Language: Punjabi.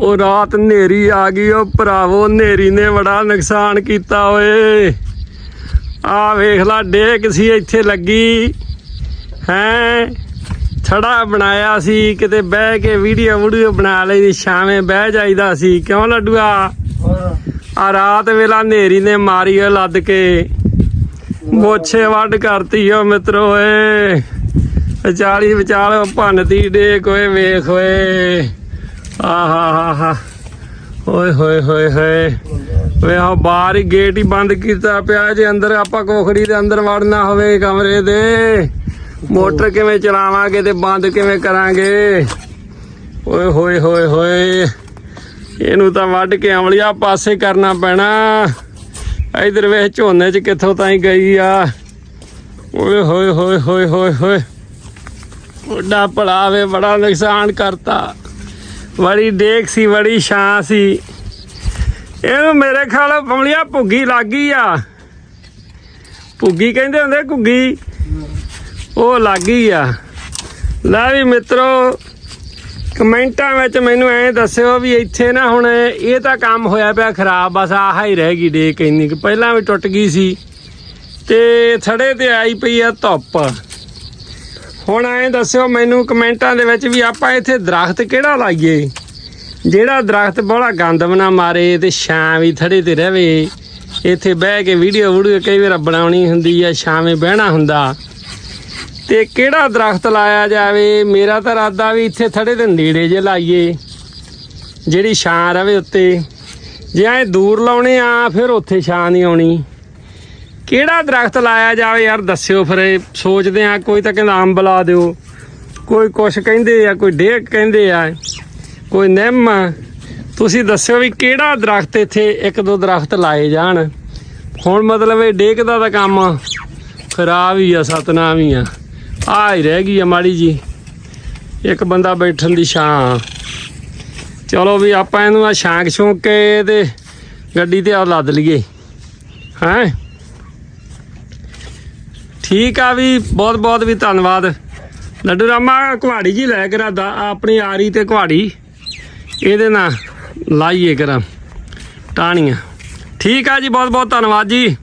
ਉਹ ਰਾਤ ਹਨੇਰੀ ਆ ਗਈ ਉਹ ਭਰਾਵੋ ਹਨੇਰੀ ਨੇ ਬੜਾ ਨੁਕਸਾਨ ਕੀਤਾ ਓਏ। ਆ ਵੇਖ ਲਾ ਡੇਕ ਸੀ ਇੱਥੇ ਲੱਗੀ। ਹੈ? ਥੜਾ ਬਣਾਇਆ ਸੀ ਕਿਤੇ ਬਹਿ ਕੇ ਵੀਡੀਓ ਵੀਡੀਓ ਬਣਾ ਲਈ ਸ਼ਾਮੇ ਬਹਿ ਜਾਈਦਾ ਸੀ। ਕਿਉਂ ਲੱਡੂਆ? ਆ ਰਾਤ ਵੇਲਾ ਹਨੇਰੀ ਨੇ ਮਾਰੀ ਓ ਲੱਦ ਕੇ। ਮੋਛੇ ਵੱਢ ਕਰਤੀ ਓ ਮਿੱਤਰੋ ਓਏ। ਵਿਚਾਲੀ ਵਿਚਾਲ ਭੰਨਤੀ ਡੇ ਕੋਏ ਵੇਖ ਓਏ। ਆਹਾ ਹਾ ਹਾ ਓਏ ਹੋਏ ਹੋਏ ਹੋਏ। ਵੇ ਆ ਬਾਹਰ ਹੀ ਗੇਟ ਹੀ ਬੰਦ ਕੀਤਾ ਪਿਆ ਜੇ ਅੰਦਰ ਆਪਾਂ ਕੋਖੜੀ ਦੇ ਅੰਦਰ ਵੜਨਾ ਹੋਵੇ ਕਮਰੇ ਦੇ। ਮੋਟਰ ਕਿਵੇਂ ਚਲਾਵਾਂਗੇ ਤੇ ਬੰਦ ਕਿਵੇਂ ਕਰਾਂਗੇ? ਓਏ ਹੋਏ ਹੋਏ ਹੋਏ। ਇਹਨੂੰ ਤਾਂ ਵੱਢ ਕੇ ਅਮਲੀਆ ਪਾਸੇ ਕਰਨਾ ਪੈਣਾ। ਇਧਰ ਵੇਖ ਝੋਨੇ 'ਚ ਕਿੱਥੋਂ ਤਾਈਂ ਗਈ ਆ। ਓਏ ਹੋਏ ਹੋਏ ਹੋਏ ਹੋਏ ਹੋਏ। ਵੱਡਾ ਭਲਾਵੇ ਬੜਾ ਨੁਕਸਾਨ ਕਰਤਾ। ਬੜੀ ਦੇਖ ਸੀ, ਬੜੀ ਛਾਂ ਸੀ। ਇਹਨੂੰ ਮੇਰੇ ਖਿਆਲ ਕਮਲੀਆ ਭੁੱਗੀ ਲੱਗ ਆ। ਭੁੱਗੀ ਕਹਿੰਦੇ ਹੁੰਦੇ ਘੁੱਗੀ। ਉਹ ਲੱਗ ਗਈ ਆ। ਲੈ ਵੀ ਮਿੱਤਰੋ, ਕਮੈਂਟਾਂ ਵਿੱਚ ਮੈਨੂੰ ਐਂ ਦੱਸਿਓ ਵੀ ਇੱਥੇ ਨਾ ਹੁਣ ਇਹ ਤਾਂ ਕੰਮ ਹੋਇਆ ਪਿਆ ਖਰਾਬ, ਬਸ ਆਹ ਹੀ ਰਹਿ ਗਈ ਡੇਕ ਇੰਨੀ ਕੁ। ਪਹਿਲਾਂ ਵੀ ਟੁੱਟ ਗਈ ਸੀ ਤੇ ਥੜੇ ਤੇ ਆਈ ਪਈ ਆ ਧੁੱਪ। ਹੁਣ ਐਂ ਦੱਸਿਓ, ਮੈਨੂੰ ਕਮੈਂਟਾਂ ਦੇ ਵਿੱਚ ਵੀ ਆਪਾਂ ਇੱਥੇ ਦਰਖਤ ਕਿਹੜਾ ਲਾਈਏ? ਜਿਹੜਾ ਦਰਖਤ ਬੜਾ ਗੰਦ ਬਣਾ ਮਾਰੇ ਤੇ ਛਾਂ ਵੀ ਥੜੇ ਤੇ ਰਵੇ। ਇੱਥੇ ਬਹਿ ਕੇ ਵੀਡੀਓ ਵੀਡੀਓ ਕਈ ਵਾਰ ਬਣਾਉਣੀ ਹੁੰਦੀ ਆ, ਛਾਵੇਂ ਬਹਿਣਾ ਹੁੰਦਾ। ਤੇ ਕਿਹੜਾ ਦਰਖਤ ਲਾਇਆ ਜਾਵੇ? ਮੇਰਾ ਤਾਂ ਇਰਾਦਾ ਵੀ ਇੱਥੇ ਥੜੇ ਦੇ ਨੇੜੇ ਜੇ ਲਾਈਏ, ਜਿਹੜੀ ਛਾਂ ਰਵੇ ਉੱਤੇ। ਜੇ ਐ ਦੂਰ ਲਾਉਣੇ ਆ, ਫਿਰ ਉੱਥੇ ਛਾਂ ਨਹੀਂ ਆਉਣੀ। ਕਿਹੜਾ ਦਰਖਤ ਲਾਇਆ ਜਾਵੇ ਯਾਰ, ਦੱਸਿਓ ਫਿਰ, ਇਹ ਸੋਚਦੇ ਆ, ਕੋਈ ਤਾਂ ਕਹਿੰਦਾ ਅੰਬ ਲਾ ਦਿਓ। ਕੋਈ ਕੁਛ ਕਹਿੰਦੇ ਆ, ਕੋਈ ਡੇਕ ਕਹਿੰਦੇ ਆ, ਕੋਈ ਨਿੰਮ। ਤੁਸੀਂ ਦੱਸਿਓ ਵੀ ਕਿਹੜਾ ਦਰਖਤ ਇੱਥੇ ਇੱਕ ਦੋ ਦਰਖਤ ਲਾਏ ਜਾਣ। ਹੁਣ ਮਤਲਬ ਇਹ ਡੇਕ ਦਾ ਤਾਂ ਕੰਮ ਖਰਾਬ ਹੀ ਆ, ਸਤਨਾਮ ਹੀ ਆ। ਆ ਹੀ ਰਹਿ ਗਈ ਆ ਮਾੜੀ ਜੀ। ਇੱਕ ਬੰਦਾ ਬੈਠਣ ਦੀ ਛਾਂ। ਚਲੋ ਵੀ ਆਪਾਂ ਇਹਨੂੰ ਆ ਛਾਂਕ ਛੂਕ ਕੇ ਤੇ ਗੱਡੀ ਤੇ ਆ ਲੱਦ ਲਈਏ। ਹੈਂ? ਠੀਕ ਆ ਵੀ, ਬਹੁਤ ਬਹੁਤ ਵੀ ਧੰਨਵਾਦ। ਲੱਡੂ ਰਾਮਾ, ਕੁਹਾੜੀ ਜੀ ਲੈ ਕੇ ਰਾਦਾ ਆਪਣੀ ਆਰੀ ਤੇ ਕੁਹਾੜੀ। ਇਹਦੇ ਨਾਲ ਲਾਈਏ ਕਰਾਂ। ਟਾਣੀਆਂ ਠੀਕ ਆ ਜੀ, ਬਹੁਤ ਬਹੁਤ ਧੰਨਵਾਦ ਜੀ।